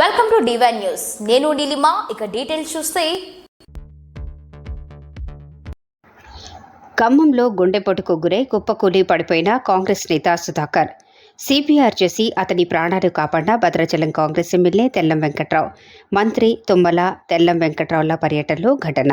Welcome to divine news నేను నీలిమా ఇక details చూస్తే. ఖమ్మంలో గుండెపోటుకు గురై కుప్పకూలి పడిపోయిన కాంగ్రెస్ నేత సుధాకర్. సిపిఆర్ చేసి అతని ప్రాణాలు కాపాడిన భద్రాచలం కాంగ్రెస్ ఎమ్మెల్యే తెల్లం వెంకట్రావు. మంత్రి తుమ్మల తెల్లం వెంకట్రావుల పర్యటనలో ఘటన.